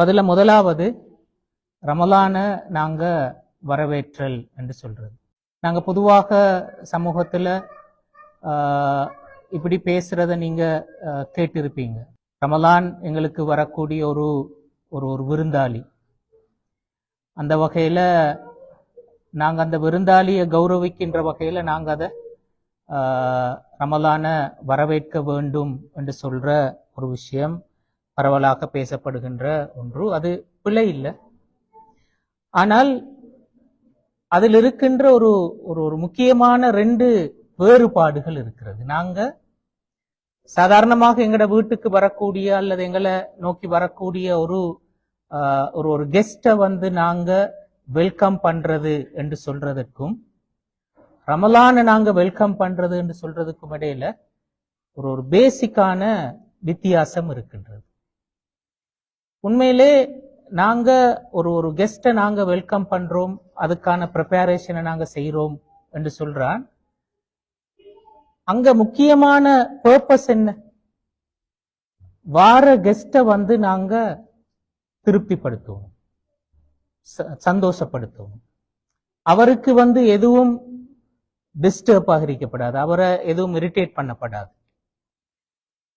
பதில் முதலாவது ரமலான நாங்கள் வரவேற்றல் என்று சொல்கிறது நாங்கள் பொதுவாக சமூகத்தில் இப்படி பேசுகிறத நீங்கள் கேட்டிருப்பீங்க. ரமலான் எங்களுக்கு வரக்கூடிய ஒரு ஒரு ஒரு விருந்தாளி. அந்த வகையில் நாங்கள் அந்த விருந்தாளியை கௌரவிக்கின்ற வகையில் நாங்கள் அதை ரமலான வரவேற்க வேண்டும் என்று சொல்கிற ஒரு விஷயம். பரவலாக பேசப்படுகின்ற ஒன்று. அது பிழை இல்லை. ஆனால் அதில் இருக்கின்ற ஒரு ஒரு ஒரு முக்கியமான ரெண்டு வேறுபாடுகள் இருக்கிறது. நாங்க சாதாரணமாக எங்கட வீட்டுக்கு வரக்கூடிய அல்லது எங்களை நோக்கி வரக்கூடிய ஒரு ஒரு ஒரு கெஸ்ட்டை வந்து நாங்க வெல்கம் பண்றது என்று சொல்றதுக்கும் ரமலான நாங்க வெல்கம் பண்றது என்று சொல்றதுக்கும் இடையில ஒரு ஒரு பேசிக்கான வித்தியாசம் இருக்கின்றது. உண்மையிலே நாங்கள் ஒரு ஒரு கெஸ்ட்டை நாங்கள் வெல்கம் பண்ணுறோம் அதுக்கான ப்ரிப்பரேஷனை நாங்கள் செய்கிறோம் என்று சொல்கிறான் அங்கே முக்கியமான பர்பஸ் என்ன? வார கெஸ்ட்டை வந்து நாங்கள் திருப்திப்படுத்துவோம் ச- சந்தோஷப்படுத்துவோம். அவருக்கு வந்து எதுவும் டிஸ்டர்ப் ஆகரிக்கப்படாது அவரை எதுவும் இரிட்டேட் பண்ணப்படாது.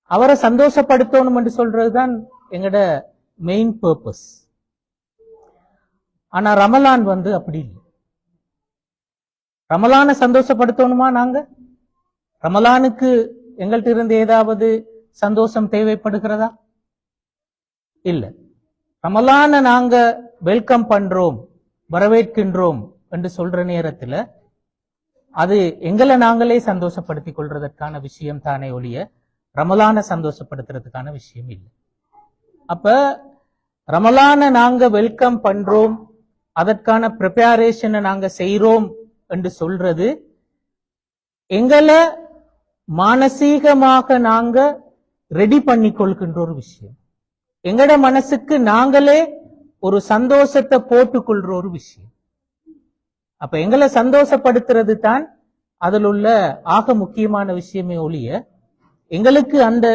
அவரை சந்தோஷப்படுத்தணும் என்று சொல்றதுதான் எங்கட மெயின் பர்பஸ் ஆனா ரமலான் வந்து அப்படி இல்லை. ரமலானை சந்தோஷப்படுத்தணுமா நாங்க? ரமலானுக்கு எங்கள்கிட்ட இருந்து ஏதாவது சந்தோஷம் தேவைப்படுகிறதா? இல்லை. ரமலானை நாங்க வெல்கம் பண்றோம் வரவேற்கின்றோம் என்று சொல்ற நேரத்துல அது எங்களை நாங்களே சந்தோஷப்படுத்திக் கொள்றதற்கான விஷயம் தானே ஒழிய ரமலானை சந்தோஷப்படுத்துறதுக்கான விஷயம் இல்லை. அப்ப ரமலான நாங்க வெல்கம் பண்றோம் அதற்கான ப்ரிப்பரேஷனை நாங்க செய்யறோம் என்று சொல்றது. எங்களை மானசீகமாக நாங்க ரெடி பண்ணி கொள்கின்ற ஒரு விஷயம். எங்கட மனசுக்கு நாங்களே ஒரு சந்தோஷத்தை போட்டுக்கொள்ற ஒரு விஷயம். அப்ப எங்களை சந்தோஷப்படுத்துறது தான் அதில் உள்ள ஆக முக்கியமான விஷயமே ஒழிய எங்களுக்கு அந்த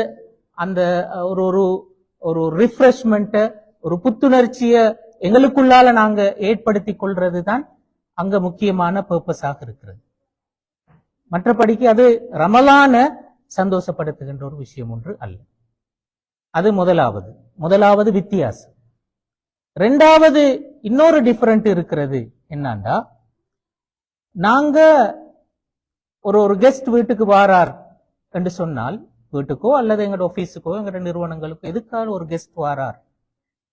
அந்த ஒரு ஒரு ஒரு ரிஃப்ரெஷ்மெண்ட்டை ஒரு புத்துணர்ச்சிய எங்களுக்குள்ளால நாங்க ஏற்படுத்தி கொள்றது தான் அங்க முக்கியமான பர்பஸாக இருக்கிறது. மற்றபடிக்கு அது ரமலான சந்தோஷப்படுத்துகின்ற ஒரு விஷயம் ஒன்று அல்ல. அது முதலாவது. முதலாவது வித்தியாசம். ரெண்டாவது இன்னொரு டிஃபரெண்ட் இருக்கிறது. என்னண்டா நாங்க ஒரு ஒரு கெஸ்ட் வீட்டுக்கு வாரார் என்று சொன்னால் வீட்டுக்கோ அல்லது எங்களோட ஆஃபீஸுக்கோ எங்களோட நிறுவனங்களுக்கோ எதுக்காக ஒரு கெஸ்ட் வாரார்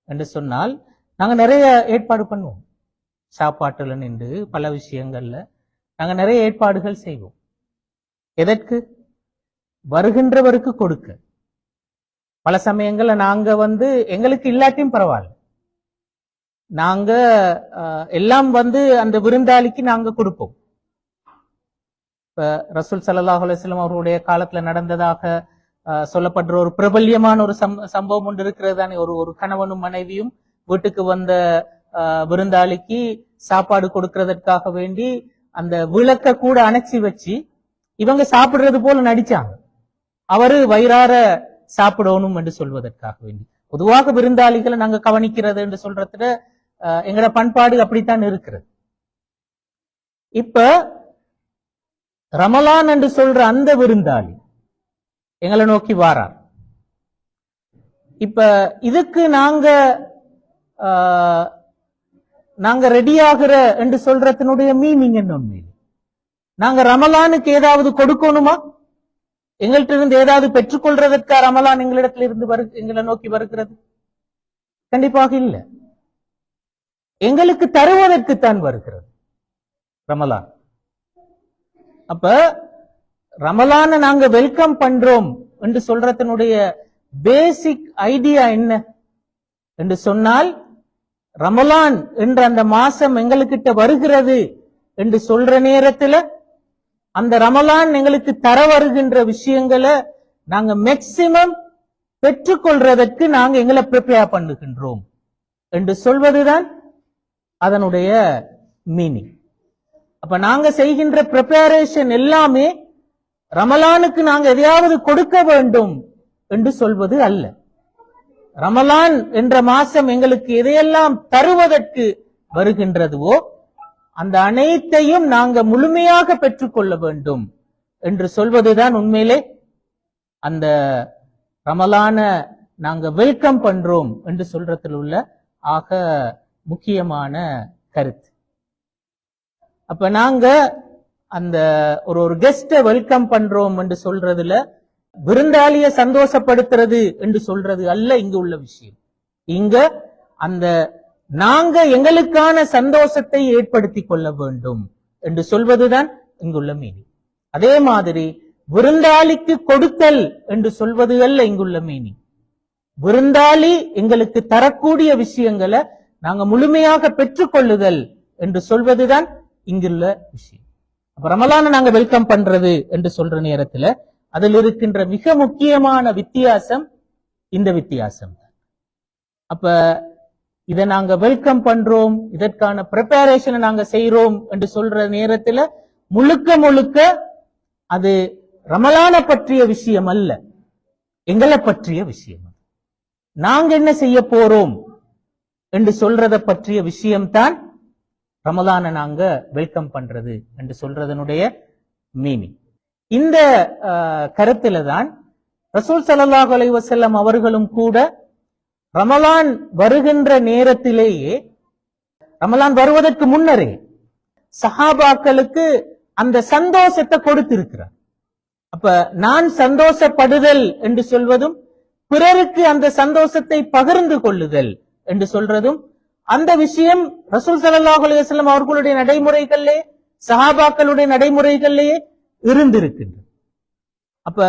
என்று சொன்னால் நாங்கள் நிறைய ஏற்பாடு பண்ணுவோம். சாப்பாட்டில் நின்று பல விஷயங்களில் நாங்கள் நிறைய ஏற்பாடுகள் செய்வோம். எதற்கு? வருகின்றவருக்கு கொடுக்க. பல சமயங்களில் நாங்கள் வந்து எங்களுக்கு இல்லாட்டியும் பரவாயில்ல. நாங்கள் எல்லாம் வந்து அந்த விருந்தாளிக்கு நாங்கள் கொடுப்போம். இப்ப ரசூல் சல்லாஹ் அலுவலம் அவருடைய காலத்துல நடந்ததாக சொல்லப்படுற ஒரு பிரபல்யமான ஒரு சம்- சம்பவம் ஒன்று இருக்கிறது தானே. ஒரு ஒரு கணவனும் மனைவியும் வீட்டுக்கு வந்த விருந்தாளிக்கு சாப்பாடு கொடுக்கறதற்காக வேண்டி அந்த விளக்க கூட அணைச்சி வச்சு இவங்க சாப்பிடுறது போல நடிச்சாங்க. அவரு வயிறார சாப்பிடணும் என்று சொல்வதற்காக வேண்டி. பொதுவாக விருந்தாளிகளை நாங்க கவனிக்கிறது என்று சொல்றதுல அஹ், பண்பாடு அப்படித்தான் இருக்கிறது. இப்ப ரமலான் என்று சொல்ற அந்த விருந்தாளி எங்களை நோக்கி வாரார். இப்ப இதுக்கு நாங்க ஆஹ், நாங்க ரெடி என்று சொல்றதனுடைய மீனிங் என்ன உண்மையில்? நாங்க ரமலானுக்கு ஏதாவது கொடுக்கணுமா? எங்கள்கிட்ட இருந்து ஏதாவது பெற்றுக்கொள்றதற்கா ரமலான் எங்களிடத்தில் இருந்து வரு எங்களை நோக்கி வருகிறது? கண்டிப்பாக இல்லை. எங்களுக்கு தருவதற்குத்தான் வருகிறது ரமலான். அப்ப ரமலான நாங்க வெல்கம் பண்றோம் என்று சொல்றதனுடைய பேசிக் ஐடியா என்ன? என்று சொன்னால் ரமலான் என்ற அந்த மாசம் எங்களுக்கிட்ட வருகிறது என்று சொல்ற நேரத்துல அந்த ரமலான் எங்களுக்கு தர வருகின்ற விஷயங்களை நாங்க மேக்சிமம் பெற்றுக்கொள்றதற்கு நாங்க எங்களை ப்ரிப்பேர் பண்ணுகின்றோம். என்று சொல்வதுதான் அதனுடைய மீனிங் அப்ப நாங்க செய்கின்ற ப்ரிப்பரேஷன் எல்லாமே ரமலானுக்கு நாங்க எதையாவது கொடுக்க வேண்டும் என்று சொல்வது அல்ல. ரமலான் என்ற மாசம் எங்களுக்கு எதையெல்லாம் தருவதற்கு வருகின்றதுவோ அந்த அனைத்தையும் நாங்க முழுமையாக பெற்றுக்கொள்ள வேண்டும் என்று சொல்வதுதான் உண்மையிலே அந்த ரமலான நாங்க வெல்கம் பண்றோம் என்று சொல்றதுல உள்ள ஆக முக்கியமான கருத்து. அப்ப நாங்க அந்த ஒரு ஒரு கெஸ்ட வெல்கம் பண்றோம் என்று சொல்றதுல விருந்தாளிய சந்தோஷப்படுத்துறது என்று சொல்றது அல்ல இங்கு உள்ள விஷயம். இங்க அந்த நாங்க எங்களுக்கான சந்தோஷத்தை ஏற்படுத்தி கொள்ள வேண்டும் என்று சொல்வதுதான் இங்குள்ள மீனிங் அதே மாதிரி விருந்தாளிக்கு கொடுத்தல் என்று சொல்வது அல்ல இங்குள்ள மீனிங் விருந்தாளி எங்களுக்கு தரக்கூடிய விஷயங்களை நாங்க முழுமையாக பெற்றுக்கொள்ளுதல் என்று சொல்வதுதான் இங்குள்ள விஷயம். அப்ப ரமலான நாங்க வெல்கம் பண்றது என்று சொல்ற நேரத்துல அதில் இருக்கின்ற மிக முக்கியமான வித்தியாசம் இந்த வித்தியாசம் தான். அப்ப இதை நாங்க வெல்கம் பண்றோம் இதற்கான ப்ரிப்பரேஷனை நாங்க செய்யறோம் என்று சொல்ற நேரத்துல முழுக்க முழுக்க அது ரமலான பற்றிய விஷயம் அல்ல. எங்களை பற்றிய விஷயம் நாங்க என்ன செய்ய போறோம் என்று சொல்றத பற்றிய விஷயம்தான் ரமலான நாங்க வெல்கம் பண்றது என்று சொல்றதனுடைய மீனிங் இந்த கருத்துல தான் ரசூல் சல்லாஹ் அலைவசல்லம் அவர்களும் கூட ரமலான் வருகின்ற நேரத்திலேயே ரமலான் வருவதற்கு முன்னரே சஹாபாக்களுக்கு அந்த சந்தோஷத்தை கொடுத்திருக்கிறார். அப்ப நான் சந்தோஷப்படுதல் என்று சொல்வதும் பிறருக்கு அந்த சந்தோஷத்தை பகிர்ந்து கொள்ளுதல் என்று சொல்றதும் அந்த விஷயம் ரசூல் ஸல்லல்லாஹு அலுவலம் அவர்களுடைய நடைமுறைகளிலே சஹாபாக்களுடைய நடைமுறைகளிலேயே இருந்திருக்கின்றது. அப்ப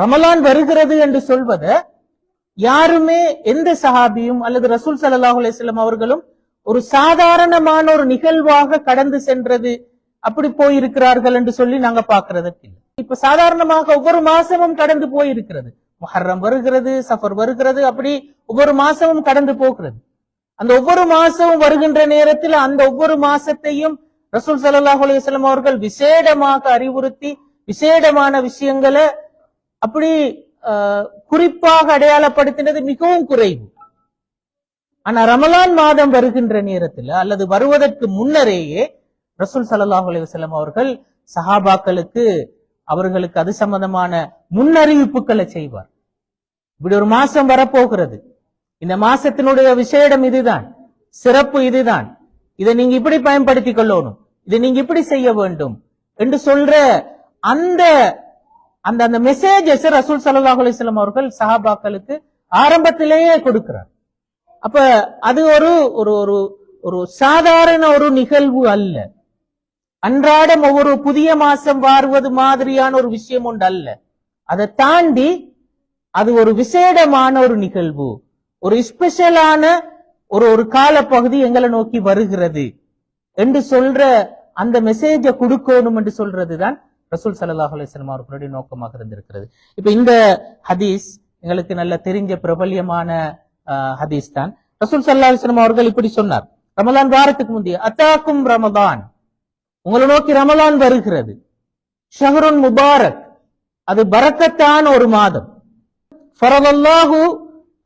ரமலான் வருகிறது என்று சொல்வத யாருமே எந்த சஹாபியும் அல்லது ரசூல் ஸல்லல்லாஹு அலுவலம் அவர்களும் ஒரு சாதாரணமான ஒரு நிகழ்வாக கடந்து சென்றது அப்படி போயிருக்கிறார்கள் என்று சொல்லி நாங்க பாக்குறதற்கு இல்லை. இப்ப சாதாரணமாக ஒவ்வொரு மாசமும் கடந்து போயிருக்கிறது. முஹர்ரம் வருகிறது சஃபர் வருகிறது அப்படி ஒவ்வொரு மாசமும் கடந்து போகிறது. அந்த ஒவ்வொரு மாசமும் வருகின்ற நேரத்தில் அந்த ஒவ்வொரு மாசத்தையும் ரசூல் சல்லாஹ் அலைஹி அவர்கள் விசேடமாக அறிவுறுத்தி விசேடமான விஷயங்களை அப்படி குறிப்பாக அடையாளப்படுத்தினது மிகவும் குறைவு. ஆனா ரமலான் மாதம் வருகின்ற நேரத்தில் அல்லது வருவதற்கு முன்னரேயே ரசூல் சல்லாஹ் அலைஹி அவர்கள் சஹாபாக்களுக்கு அவர்களுக்கு அது சம்பந்தமான முன்னறிவிப்புகளை செய்வார். இப்படி ஒரு மாசம் வரப்போகிறது. இந்த மாசத்தினுடைய விசேடம் இதுதான். சிறப்பு இதுதான். இதை நீங்க இப்படி பயன்படுத்திக் கொள்ளணும். இதை நீங்க இப்படி செய்ய வேண்டும் என்று சொல்ற அந்த அந்த அந்த மெசேஜஸ் ரசூல் சல்லாஹ் அலிஸ்லாம் அவர்கள் சஹாபாக்களுக்கு ஆரம்பத்திலேயே கொடுக்கிறார். அப்ப அது ஒரு ஒரு ஒரு ஒரு சாதாரண ஒரு நிகழ்வு அல்ல. அன்றாடம் ஒவ்வொரு புதிய மாசம் வாருவது மாதிரியான ஒரு விஷயம் ஒன்று அல்ல. அதை தாண்டி அது ஒரு விசேடமான ஒரு நிகழ்வு. ஒரு ஸ்பெஷலான ஒரு ஒரு காலப்பகுதி எங்களை நோக்கி வருகிறது என்று சொல்ற அந்த மெசேஜை கொடுக்கணும் என்று சொல்றதுதான் ரசூல் சல்லாஹ் அலிஸ்லாம் அவர்களுடைய நோக்கமாக இருந்திருக்கிறது. இப்ப இந்த ஹதீஸ் எங்களுக்கு நல்ல தெரிஞ்ச பிரபல்யமான ஆஹ், ஹதீஸ் தான் ரசூல் சல்லா அலிஸ்லாம் அவர்கள் இப்படி சொன்னார். ரமலான் வாரத்துக்கு முந்தைய அத்தாக்கும் ரமதான். உங்களை நோக்கி ரமலான் வருகிறது. ஷஹருன் முபாரக். அது பரக்கத்தான ஒரு மாதம். ஃபரதல்லாஹு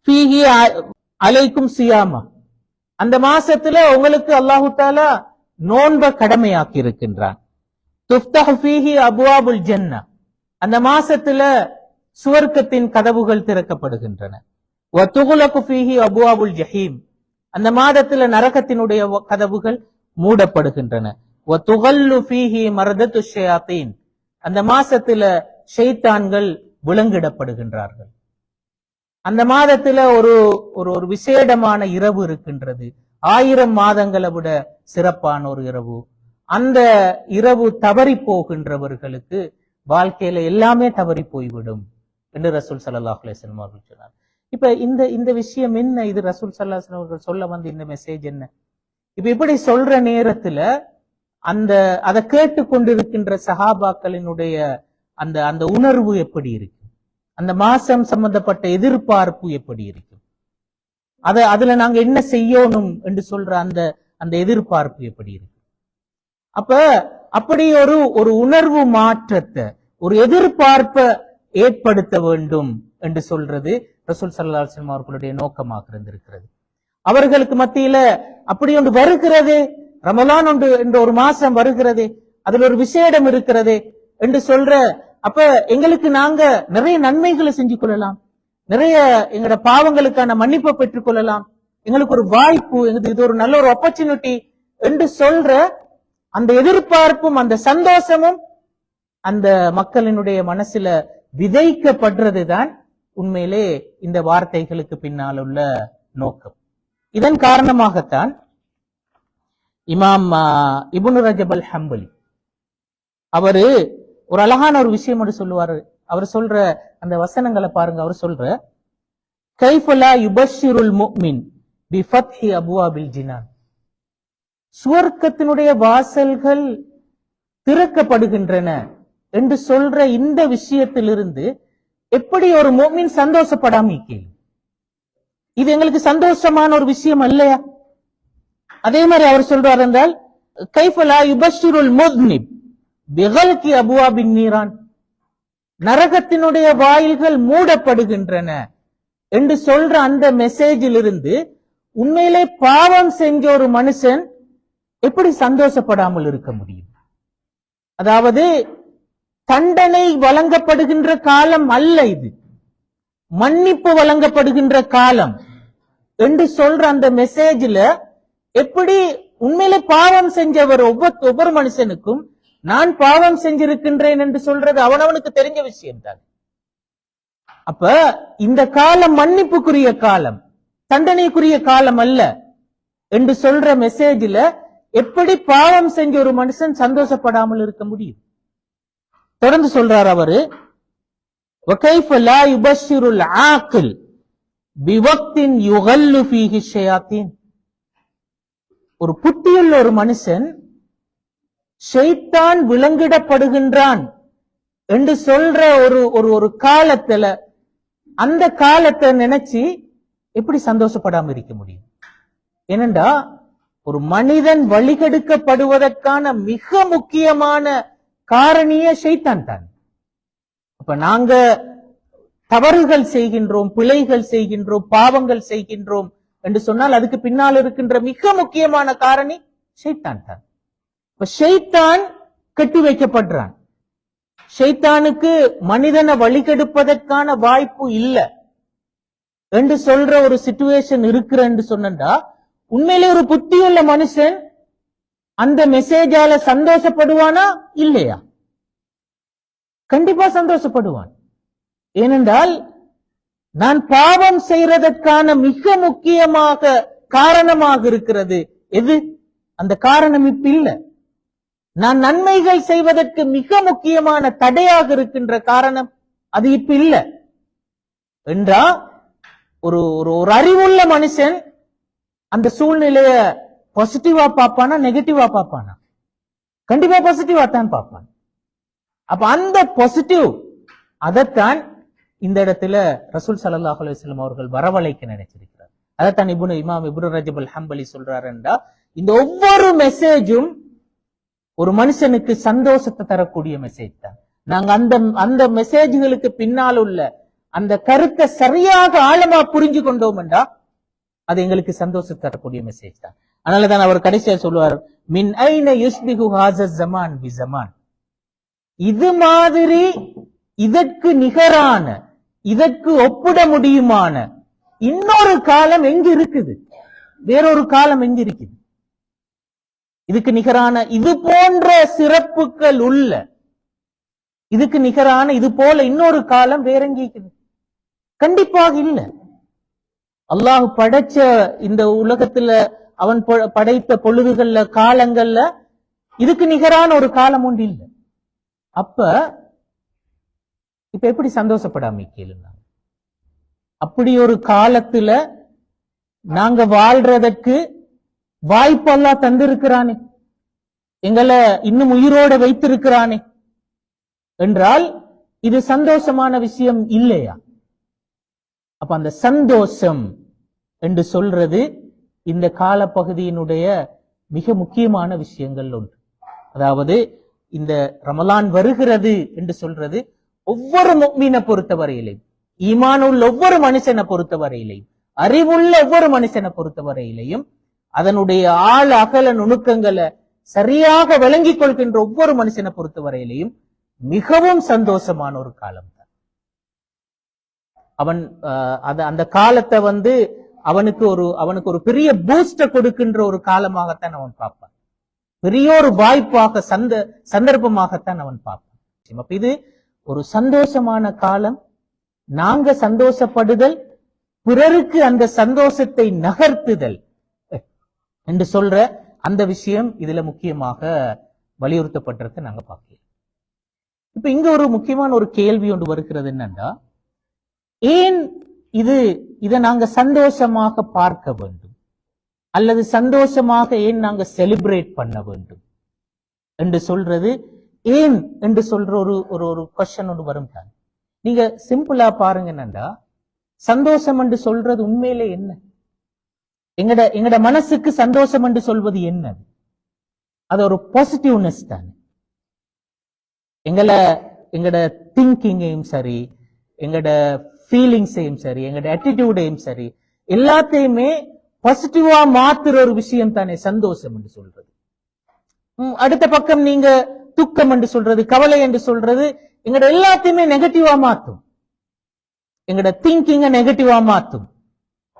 ஃபீஹி அலைக்கும் சியாமா. அந்த மாசத்துல உங்களுக்கு அல்லாஹு தாலா நோன்ப கடமையாக்கி இருக்கின்றான் துஃப்தஹு ஃபீஹி அபுவாபுல் ஜன்னா. அந்த மாசத்துல சுவர்க்கத்தின் கதவுகள் திறக்கப்படுகின்றன. வ துகுலகு ஃபீஹி அபுவாபுல் ஜஹீம். அந்த மாதத்துல நரகத்தினுடைய கதவுகள் மூடப்படுகின்றன. வ துகல்லு ஃபீஹி மரதத்து ஷயாத்தீன். அந்த மாசத்துல ஷைத்தான்கள் விலங்கிடப்படுகின்றார்கள். அந்த மாதத்துல ஒரு ஒரு ஒரு விசேடமான இரவு இருக்கின்றது. ஆயிரம் மாதங்களை விட சிறப்பான ஒரு இரவு. அந்த இரவு தவறி போகின்றவர்களுக்கு வாழ்க்கையில எல்லாமே தவறி போய்விடும் என்று ரசூல் ஸல்லல்லாஹு அலைஹி அவர்கள் சொன்னார். இப்ப இந்த இந்த விஷயம் என்ன? இது ரசூல் சல்லாஹ் அவர்கள் சொல்ல வந்த இந்த மெசேஜ் என்ன? இப்ப இப்படி சொல்ற நேரத்துல அந்த அதை கேட்டு கொண்டிருக்கின்ற சஹாபாக்களினுடைய அந்த அந்த உணர்வு எப்படி இருக்கு? அந்த மாசம் சம்பந்தப்பட்ட எதிர்பார்ப்பு எப்படி இருக்கும் அதை அதுல நாங்க என்ன செய்யணும் என்று சொல்ற அந்த அந்த எதிர்பார்ப்பு எப்படி இருக்கு? அப்ப அப்படி ஒரு ஒரு உணர்வு மாற்றத்தை ஒரு எதிர்பார்ப்பை ஏற்படுத்த வேண்டும் என்று சொல்றது ரசூல் சல்லா அலுவலம் அவர்களுடைய நோக்கமாக இருந்திருக்கிறது. அவர்களுக்கு மத்தியில அப்படி ஒன்று வருகிறது ரமலான் ஒன்று என்ற ஒரு மாசம் வருகிறது அதுல ஒரு விசேடம் இருக்கிறது என்று சொல்ற அப்ப எங்களுக்கு நாங்க நிறைய நன்மைகளை செஞ்சு கொள்ளலாம். நிறைய எங்களோட பாவங்களுக்கான மன்னிப்பை பெற்றுக் கொள்ளலாம். எங்களுக்கு ஒரு வாய்ப்பு எங்களுக்கு இது ஒரு நல்ல ஒரு ஆப்பர்ச்சுனிட்டி என்று சொல்ற அந்த எதிர்பார்ப்பும் அந்த சந்தோஷமும் அந்த மக்களினுடைய மனசுல விதைக்கப்படுறதுதான் உண்மையிலே இந்த வார்த்தைகளுக்கு பின்னால் உள்ள நோக்கம். இதன் காரணமாகத்தான் இமாம் இபுனு ரஜபல் ஹம்பலி அவரு ஒரு அழகான ஒரு விஷயம் ஒன்று சொல்லுவாரு. அவர் சொல்ற அந்த வசனங்களை பாருங்க அவர் சொல்ற கைஃபலா யுபஷிருல் முஃமின் பி ஃபத்ஹி அபுவாபில் ஜினான். சுவர்க்கத்தினுடைய வாசல்கள் திறக்கப்படுகின்றன என்று சொல்ற இந்த விஷயத்திலிருந்து எப்படி ஒரு மோமின் சந்தோஷப்படாம இது எங்களுக்கு சந்தோஷமான ஒரு விஷயம் அல்லையா? அதே மாதிரி அவர் சொல்றார் என்றால் கைஃபலா யுபஷிருல் முத்னிப் பிகல்கி அபுவாபின் நீரான். நரகத்தினுடைய வாயில்கள் மூடப்படுகின்றன என்று சொல்ற அந்த மெசேஜில் இருந்து உண்மையிலே பாவம் செஞ்ச ஒரு மனுஷன் எப்படி சந்தோஷப்படாமல் இருக்க முடியும்? அதாவது தண்டனை வழங்கப்படுகின்ற காலம் அல்ல இது. மன்னிப்பு வழங்கப்படுகின்ற காலம் என்று சொல்ற அந்த மெசேஜ்ல எப்படி உண்மையிலே பாவம் செஞ்சவர் ஒவ்வொரு ஒவ்வொரு மனுஷனுக்கும் நான் பாவம் செஞ்சிருக்கின்றேன் என்று சொல்றது அவனவனுக்கு தெரிஞ்ச விஷயம் தான். அப்ப இந்த காலம் மன்னிப்புக்குரிய காலம் தண்டனைக்குரிய காலம் அல்ல என்று சொல்ற மெசேஜில எப்படி பாவம் செஞ்ச ஒரு மனுஷன் சந்தோஷப்படாமல் இருக்க முடியும்? தொடர்ந்து சொல்றார் அவரு ஒரு புத்தியுள்ள ஒரு மனுஷன் ஷைத்தான் விலங்கிடப்படுகின்றான் என்று சொல்ற ஒரு ஒரு ஒரு காலத்துல அந்த காலத்தை நினைச்சு எப்படி சந்தோஷப்படாம இருக்க முடியும்? ஏனண்டா ஒரு மனிதன் வழிகெடுக்கப்படுவதற்கான மிக முக்கியமான காரணியே ஷைத்தான் தான். அப்ப நாங்க தவறுகள் செய்கின்றோம் பிழைகள் செய்கின்றோம் பாவங்கள் செய்கின்றோம் என்று சொன்னால் அதுக்கு பின்னால் இருக்கின்ற மிக முக்கியமான காரணி ஷைத்தான் தான். இப்ப ஷைத்தான் கட்டி வைக்கப்படுறான். ஷைத்தானுக்கு மனிதனை வழிகெடுப்பதற்கான வாய்ப்பு இல்ல. என்று சொல்ற ஒரு சிச்சுவேஷன் இருக்கிற என்று சொன்னா உண்மையிலே ஒரு புத்தியுள்ள மனுஷன் அந்த மெசேஜால சந்தோஷப்படுவானா இல்லையா? கண்டிப்பா சந்தோஷப்படுவான். ஏனென்றால் நான் பாவம் செய்யறதற்கான மிக முக்கியமாக காரணமாக இருக்கிறது. எது? அந்த காரணம் இப்ப இல்ல. நான் நன்மைகள் செய்வதற்கு மிக முக்கியமான தடையாக இருக்கின்ற காரணம் அது இப்ப இல்ல. என்றா ஒரு ஒரு ஒரு அறிவுள்ள மனுஷன் அந்த சூழ்நிலைய பாசிட்டிவா பார்ப்பானா நெகட்டிவா பார்ப்பானா? கண்டிப்பா பாசிட்டிவா தான் பார்ப்பான். அப்ப அந்த பாசிட்டிவ் அதைத்தான் இந்த இடத்துல ரசூல் சல்லாஹ் அலுவலம் அவர்கள் வரவழைக்க நினைச்சிருக்கிறார். அதைத்தான் இப்னு இமாம் இப்னு ரஜபல் அல் ஹம்பலி சொல்றாருண்டா இந்த ஒவ்வொரு மெசேஜும் ஒரு மனுஷனுக்கு சந்தோஷத்தை தரக்கூடிய மெசேஜ் தான். நாங்க அந்த அந்த மெசேஜ்களுக்கு பின்னால் உள்ள அந்த கருத்தை சரியாக ஆழமா புரிஞ்சு கொண்டோம்டா அது எங்களுக்கு சந்தோஷத்தை தரக்கூடிய மெசேஜ் தான். அதனாலதான் அவர் கடைசியா சொல்லுவார் மின் ஐன யுஸ்பிகு ஹாசர் ஜமான் பி ஜமான். இது மாதிரி இதற்கு நிகரான இதற்கு ஒப்பிட முடியுமான இன்னொரு காலம் எங்க இருக்குது வேறொரு காலம் எங்க இருக்குது இதுக்கு நிகரான இது போன்ற சிறப்புகள் உள்ள இதுக்கு நிகரான இது போல இன்னொரு காலம் வேறங்கிக்குது கண்டிப்பாக இல்ல. அல்லாஹ் படைச்ச இந்த உலகத்துல அவன் ப- படைத்த பொழுதுகள்ல காலங்கள்ல இதுக்கு நிகரான ஒரு காலம் உண்டு இல்லை. அப்ப இப்ப எப்படி சந்தோஷப்படாம கேளுங்க அப்படி ஒரு காலத்துல நாங்க வாழ்றதற்கு வாய்ப்பெல்லாம் தந்திருக்கிறானே. எங்களை இன்னும் உயிரோட வைத்திருக்கிறானே. என்றால் இது சந்தோஷமான விஷயம் இல்லையா? அப்ப அந்த சந்தோஷம் என்று சொல்றது இந்த காலப்பகுதியினுடைய மிக முக்கியமான விஷயங்கள் ஒன்று. அதாவது இந்த ரமலான் வருகிறது என்று சொல்றது ஒவ்வொரு மீனை பொறுத்தவரையிலே ஈமான் உள்ள ஒவ்வொரு மனுஷனை பொறுத்தவரையிலையும் அறிவுள்ள ஒவ்வொரு மனுஷனை பொறுத்தவரையிலையும் அதனுடைய ஆழ அகல நுணுக்கங்களை சரியாக விளங்கிக் கொள்கின்ற ஒவ்வொரு மனுஷனை பொறுத்தவரையிலையும் மிகவும் சந்தோஷமான ஒரு காலம் தான். அவன் அந்த காலத்தை வந்து அவனுக்கு ஒரு அவனுக்கு ஒரு பெரிய பூஸ்டர் கொடுக்கின்ற ஒரு காலமாகத்தான் அவன் பார்ப்பான். பெரிய ஒரு வாய்ப்பாக சந்த சந்தர்ப்பமாகத்தான் அவன் பார்ப்பான். அப்ப இது ஒரு சந்தோஷமான காலம். நாங்க சந்தோஷப்படுதல் பிறருக்கு அந்த சந்தோஷத்தை நகர்த்துதல். என்று சொல்ற அந்த விஷயம் இதுல முக்கியமாக வலியுறுத்தப்பட்டிருக்க நாங்க பார்க்கலாம் இப்ப இங்க ஒரு முக்கியமான ஒரு கேள்வி ஒன்று வருகிறது என்னன்னா ஏன் இது இதை நாங்க சந்தோஷமாக பார்க்க வேண்டும்? அல்லது சந்தோஷமாக ஏன் நாங்க செலிப்ரேட் பண்ண வேண்டும்? என்று சொல்றது ஏன் என்று சொல்ற ஒரு ஒரு ஒரு கொஸ்டின் ஒன்று வரும் தான் நீங்க சிம்பிளா பாருங்க என்னண்டா சந்தோஷம் என்று சொல்றது உண்மையிலே என்ன? எங்கட எங்கட மனசுக்கு சந்தோஷம் என்று சொல்வது என்ன அது ஒரு பாசிட்டிவ்னஸ் தானே. எங்களை எங்கட திங்கிங்கையும் சரி எங்கட ஃபீலிங்ஸையும் சரி எங்கட ஆட்டிடியூடையும் சரி எல்லாத்தையுமே பாசிட்டிவா மாத்துற ஒரு விஷயம் தானே சந்தோஷம் என்று சொல்றது. அடுத்த பக்கம் நீங்க துக்கம் என்று சொல்றது கவலை என்று சொல்றது எங்கட எல்லாத்தையுமே நெகட்டிவா மாத்தும். எங்கட திங்கிங்க நெகட்டிவா மாத்தும்.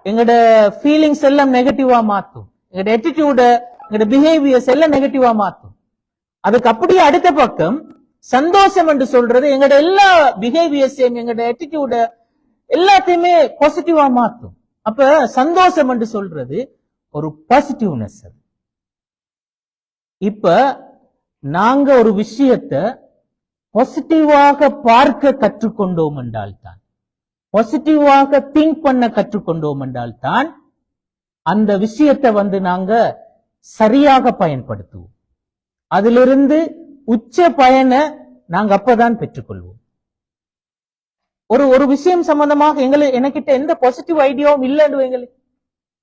எங்களோட ஃபீலிங்ஸ் எல்லாம் நெகட்டிவா மாத்தும். எங்களோட எட்டிடியூட எங்களோட பிஹேவியர்ஸ் எல்லாம் நெகட்டிவா மாத்தும். அதுக்கு அப்படியே அடுத்த பக்கம் சந்தோஷம் என்று சொல்றது எங்களோட எல்லா பிஹேவியர்ஸையும் எங்களோட attitude எல்லாத்தையுமே பாசிட்டிவா மாத்தும். அப்ப சந்தோஷம் என்று சொல்றது ஒரு பாசிட்டிவ்னஸ் அது. இப்ப நாங்க ஒரு விஷயத்தை பாசிட்டிவாக பார்க்க கற்றுக்கொண்டோம் என்றால் தான் பாசிட்டிவாக திங்க் பண்ண கற்றுக்கொண்டோம் என்றால் தான் அந்த விஷயத்தை வந்து நாங்க சரியாக பயன்படுத்துவோம். அதிலிருந்து உச்ச பயனை நாங்க அப்பதான் பெற்றுக்கொள்வோம். ஒரு ஒரு விஷயம் சம்பந்தமாக எங்களை எனக்கிட்ட எந்த பாசிட்டிவ் ஐடியாவும் இல்லைன்னு எங்களுக்கு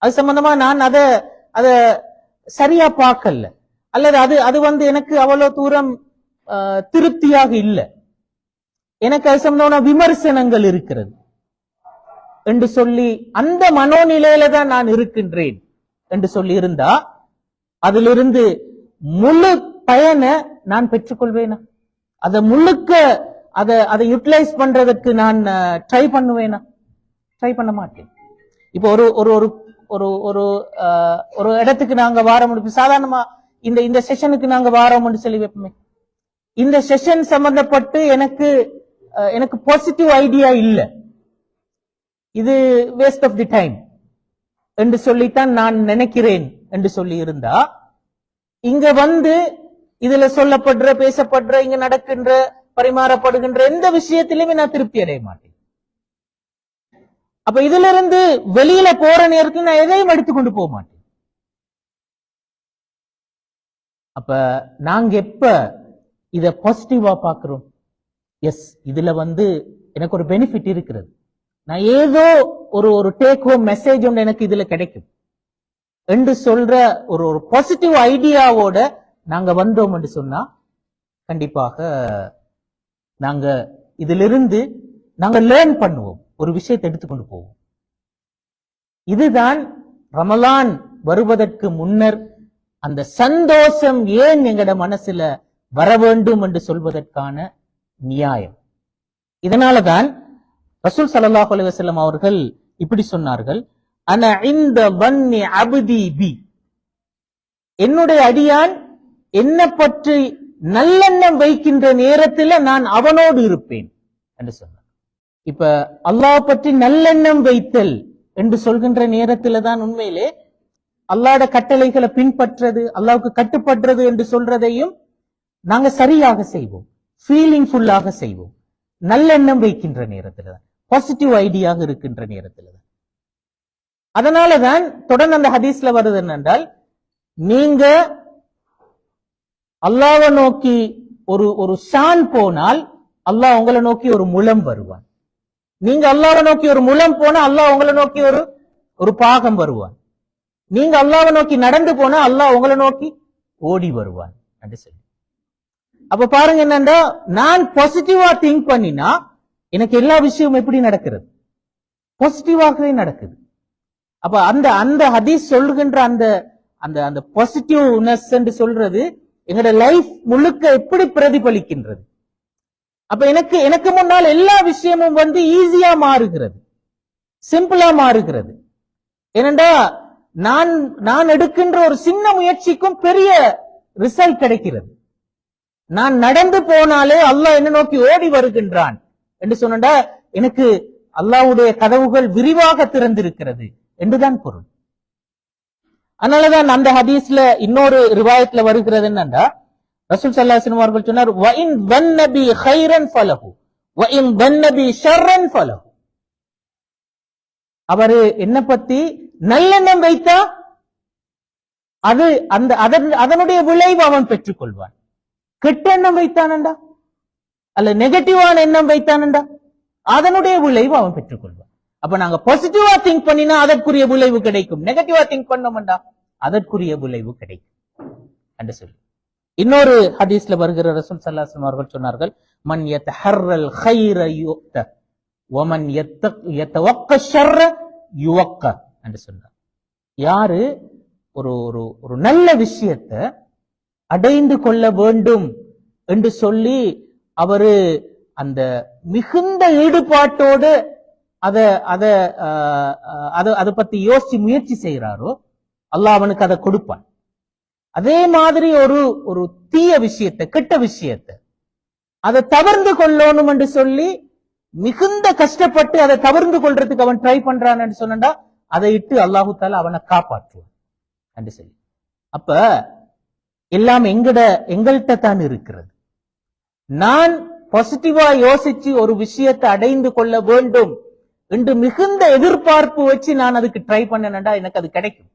அது சம்பந்தமா நான் அதை அத சரியா பார்க்கல. அல்லது அது அது வந்து எனக்கு அவ்வளவு தூரம் திருப்தியாக இல்லை. எனக்கு அது சம்பந்தமான விமர்சனங்கள் இருக்கிறது. என்று சொல்லி அந்த மனோநிலையில தான் நான் இருக்கின்றேன் என்று சொல்லி இருந்தா அதிலிருந்து முழு பயனை நான் பெற்றுக்கொள்வேனா? அதை முழுக்க அதை அதை யூட்டிலைஸ் பண்றதுக்கு நான் ட்ரை பண்ணுவேனா? ட்ரை பண்ண மாட்டேன். இப்போ ஒரு ஒரு ஒரு ஒரு ஒரு ஒரு இடத்துக்கு நாங்க வாரம் முடிப்போம் சாதாரணமா இந்த இந்த செஷனுக்கு நாங்க வாரோம்னு சொல்லி வைப்போமே. இந்த செஷன் சம்பந்தப்பட்டு எனக்கு எனக்கு பாசிட்டிவ் ஐடியா இல்லை. இது வேஸ்ட் ஆஃப் தி டைம் என்று சொல்லித்தான் நான் நினைக்கிறேன் என்று சொல்லி இருந்தா இங்க வந்து இதுல சொல்லப்படுற பேசப்படுற இங்க நடக்கின்ற பரிமாறப்படுகின்ற எந்த விஷயத்திலுமே நான் திருப்தி அடைய மாட்டேன். அப்ப இதுல இருந்து வெளியில போற நேரத்தில் நான் எதையும் எடுத்துக்கொண்டு போக மாட்டேன். அப்ப நாங்க எப்ப இத பாசிட்டிவா பாக்குறோம் எஸ் இதுல வந்து எனக்கு ஒரு பெனிஃபிட் இருக்கிறது. நான் ஏதோ ஒரு ஒரு டேக் ஹோம் மெசேஜ் ஒன்று எனக்கு இதுல கிடைக்கும். என்று சொல்ற ஒரு ஒரு பாசிட்டிவ் ஐடியாவோட நாங்க வந்தோம் என்று சொன்னா கண்டிப்பாக நாங்க இதிலிருந்து நாங்க லேர்ன் பண்ணுவோம். ஒரு விஷயத்தை எடுத்துக்கொண்டு போவோம். இதுதான் ரமலான் வருவதற்கு முன்னர் அந்த சந்தோஷம் ஏன் எங்கட மனசுல வர வேண்டும் என்று சொல்வதற்கான நியாயம். இதனாலதான் ரசூல் சல்லாஹ் அலைஹி அவர்கள் இப்படி சொன்னார்கள் அன இந்த வன்னி அபுதி பி. என்னுடைய அடியான் என்ன பற்றி நல்லெண்ணம் வைக்கின்ற நேரத்தில் நான் அவனோடு இருப்பேன் என்று சொன்னார். இப்ப அல்லாஹ் பற்றி நல்லெண்ணம் வைத்தல் என்று சொல்கின்ற நேரத்தில் தான் உண்மையிலே அல்லாட கட்டளைகளை பின்பற்றது அல்லாவுக்கு கட்டுப்படுறது என்று சொல்றதையும் நாங்க சரியாக செய்வோம் ஃபீலிங் ஃபுல்லாக செய்வோம் நல்லெண்ணம் வைக்கின்ற நேரத்தில் தான். பாசிட்டிவ் ஐடியாக இருக்கின்ற நேரத்தில் தான் அதனாலதான் தொடர்ந்து அந்த ஹதீஸ்ல வருது என்னென்றால் நீங்க அல்லாவை நோக்கி ஒரு ஒரு சான் போனால் அல்லாஹ் உங்களை நோக்கி ஒரு முலம் வருவான். நீங்க அல்லாவை நோக்கி ஒரு முலம் போனா அல்லாஹ் உங்களை நோக்கி ஒரு ஒரு பாகம் வருவான். நீங்க அல்லாவை நோக்கி நடந்து போனா அல்லாஹ் உங்களை நோக்கி ஓடி வருவான். அப்படி சொல்லி. அப்ப பாருங்க என்னண்டா நான் பாசிட்டிவா திங்க் பண்ணினா எனக்கு எல்லா விஷயமும் எப்படி நடக்கிறது? பாசிட்டிவாகவே நடக்குது. அப்ப அந்த அந்த ஹதீஸ் சொல்கின்ற அந்த அந்த அந்த பாசிட்டிவ்னஸ் என்று சொல்றது எங்களோட லைஃப் முழுக்க எப்படி பிரதிபலிக்கின்றது? அப்ப எனக்கு எனக்கு முன்னால் எல்லா விஷயமும் வந்து ஈஸியா மாறுகிறது. சிம்பிளா மாறுகிறது. ஏனென்றா நான் நான் எடுக்கின்ற ஒரு சின்ன முயற்சிக்கும் பெரிய ரிசல்ட் கிடைக்கிறது. நான் நடந்து போனாலே அல்லாஹ் என்ன நோக்கி ஓடி வருகின்றான். என்று சொன்னா எனக்கு அல்லாவுடைய கதவுகள் விரிவாக திறந்திருக்கிறது என்றுதான் பொருள். அதனாலதான் அந்த ஹதீஸ்ல இன்னொரு ரிவாயத்துல வருகிறது என்னன்னா ரசூல் சல்லாஹ் அவர்கள் சொன்னார் அவரு என்ன பத்தி நல்லெண்ணம் வைத்தா அது அந்த அதன் அதனுடைய விளைவு அவன் பெற்றுக்கொள்வான். கெட்ட எண்ணம் வைத்தானண்டா? அல்ல நெகட்டிவான எண்ணம் வைத்தானண்டா? அதனுடைய விளைவு அவன் பெற்றுக்கொள்வான். அப்ப நாங்க பாசிட்டிவா திங்க் பண்ணினா அதற்குரிய விளைவு கிடைக்கும். நெகட்டிவா திங்க் பண்ணோம்டா அதற்குரிய விளைவு கிடைக்கும். என்று சொல்லி. இன்னொரு ஹதீஸ்ல வருகிற ரசூல் சல்லாஸ்லம் அவர்கள் சொன்னார்கள் மன் யத்தஹர்ரல் ஹைர யுக்த ஒமன் யத்தவக்க ஷர்ர யுவக்க என்று சொன்னார். யாரு? ஒரு ஒரு ஒரு நல்ல விஷயத்தை அடைந்து கொள்ள வேண்டும் என்று சொல்லி அவரு அந்த மிகுந்த ஈடுபாட்டோடு அத அத ஆஹ், அதை பத்தி யோசிச்சு முயற்சி செய்யறாரோ அல்லாஹ் அவனுக்கு அதை கொடுப்பான். அதே மாதிரி ஒரு ஒரு தீய விஷயத்தை கெட்ட விஷயத்தை அதை தவிர்ந்து கொள்ளணும் என்று சொல்லி மிகுந்த கஷ்டப்பட்டு அதை தவிர்ந்து கொள்றதுக்கு அவன் ட்ரை பண்றான்னு சொன்னா அதை இட்டு அல்லாஹு தால அவனை காப்பாற்றுவான். என்று சொல்லி. அப்ப எல்லாம் எங்கட எங்கள்கிட்ட தான் இருக்கிறது. நான் பாசிட்டிவா யோசிச்சு ஒரு விஷயத்தை அடைந்து கொள்ள வேண்டும் என்று மிகுந்த எதிர்பார்ப்பு வச்சு நான் அதுக்கு ட்ரை பண்ணனண்டா எனக்கு அது கிடைக்கும்.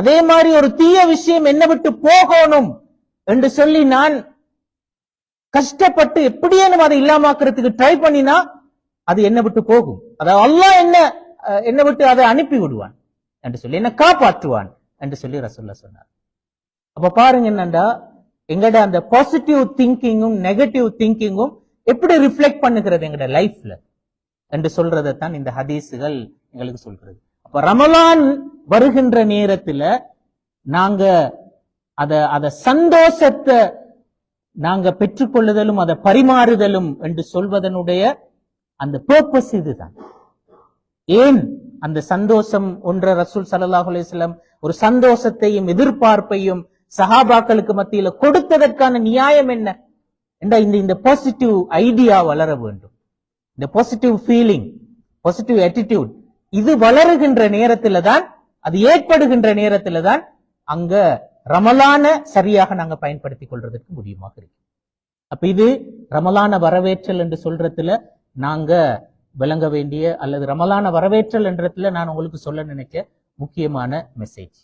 அதே மாதிரி ஒரு தீய விஷயம் என்ன விட்டு போகணும் என்று சொல்லி நான் கஷ்டப்பட்டு எப்படியே நம்ம அதை இல்லாமாக்குறதுக்கு ட்ரை பண்ணினா அது என்ன விட்டு போகும். அதாவது அல்லா என்ன என்ன என்னை விட்டு அதை அனுப்பி விடுவான் என்று சொல்லி என்ன காப்பாற்றுவான் என்று சொல்லி ரசூல்லா சொன்னார். அப்ப பாருங்க என்னண்டா எங்கட அந்த பாசிட்டிவ் திங்கிங்கும் நெகட்டிவ் திங்கிங்கும் எப்படி ரிஃப்ளெக்ட் பண்ணுகிறது எங்கட லைஃப்ல என்று சொல்றதை தான் இந்த ஹதீஸுகள் எங்களுக்கு சொல்றது அப்ப ரமலான் வருகின்ற நேரத்துல நாங்க அத அத சந்தோஷத்தை நாங்க பெற்றுக்கொள்ளுதலும் அதை பரிமாறுதலும் என்று சொல்வதனுடைய அந்த பர்பஸ் இதுதான். ஏன் அந்த சந்தோஷம்? ஒன்ற ரசூல் சல்லாஹ் அலைஹி ஒரு சந்தோஷத்தையும் எதிர்பார்ப்பையும் சஹாபாக்களுக்கு மத்தியில கொடுத்ததற்கான நியாயம் என்ன? என்ற இந்த இந்த பாசிட்டிவ் ஐடியா வளர வேண்டும். இந்த பாசிட்டிவ் ஃபீலிங் பாசிட்டிவ் ஆட்டிடியூட் இது வளருகின்ற நேரத்துல தான் அது ஏற்படுகின்ற நேரத்துல தான் அங்க ரமலான சரியாக நாங்க பயன்படுத்திக் கொள்றதுக்கு முடியுமாக இருக்கு. அப்ப இது ரமலான வரவேற்றல் என்று சொல்றதுல நாங்க விளங்க வேண்டிய அல்லது ரமலான வரவேற்றல் என்றதுல நான் உங்களுக்கு சொல்ல நினைக்க முக்கியமான மெசேஜ்